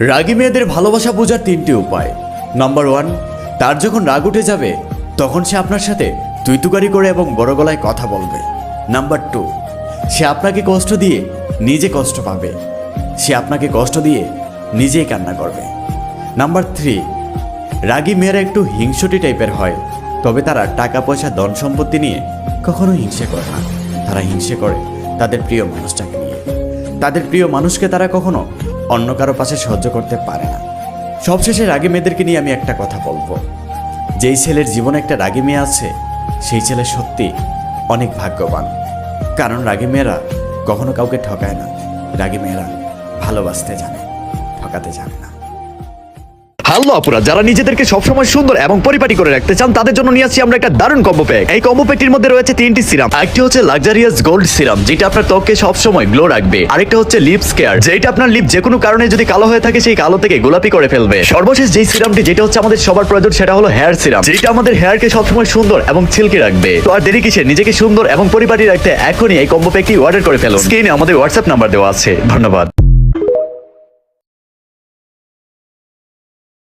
রাগী মেয়েদের ভালোবাসা বোঝার তিনটি উপায়। নাম্বার ওয়ান, তার যখন রাগ উঠে যাবে, তখন সে আপনার সাথে তুইতুকারি করে এবং বড় গলায় কথা বলবে। নাম্বার টু, সে আপনাকে কষ্ট দিয়ে নিজে কষ্ট পাবে। সে আপনাকে কষ্ট দিয়ে নিজেই কান্না করবে। নাম্বার থ্রি, রাগী মেয়েরা একটু হিংসটি টাইপের হয়, তবে তারা টাকা পয়সা ধন সম্পত্তি নিয়ে কখনো হিংসে করে না। তারা হিংসে করে তাদের প্রিয় মানুষটাকে নিয়ে। তাদের প্রিয় মানুষকে তারা কখনো অন্য কারও পাশে সহ্য করতে পারে না। সবশেষে রাগী মেয়েদেরকে নিয়ে আমি একটা কথা বলব। যেই ছেলের জীবনে একটা রাগী মেয়ে আছে, সেই ছেলে সত্যি অনেক ভাগ্যবান। কারণ রাগী মেয়েরা কখনো কাউকে ঠকায় না। রাগী মেয়েরা ভালোবাসতে জানে, ঠকাতে জানে না। হ্যালো আপুরা, যারা নিজেদেরকে সবসময় সুন্দর এবং পরিপাটি করে রাখতে চান, তাদের জন্য নিয়ে আসছি আমরা একটা দারুণ কম্বো প্যাক এই কম্বো প্যাকটির মধ্যে রয়েছে তিনটি সিরাম। একটি হচ্ছে লাক্সারিয়াস গোল্ড সিরাম, যেটা আপনার ত্বককে সবসময় গ্লো রাখবে। আরেকটা হচ্ছে লিপস কেয়ার যেটা আপনার লিপ যে কোনো কারণে যদি কালো হয়ে থাকে, সেই কালো থেকে গোলাপি করে ফেলবে। সর্বশেষ যেই সিরামটি, যেটা হচ্ছে আমাদের সবার প্রয়োজন, সেটা হলো হেয়ার সিরাম, যেটা আমাদের হেয়ারকে সবসময় সুন্দর এবং ছিলকে রাখবে। তো আর দেরি কিসে নিজেকে সুন্দর এবং পরিপাটি রাখতে এখনই এই কম্বো প্যাকটি অর্ডার করে ফেলুন। স্ক্রিনে আমাদের হোয়াটসঅ্যাপ নাম্বার দেওয়া আছে। ধন্যবাদ।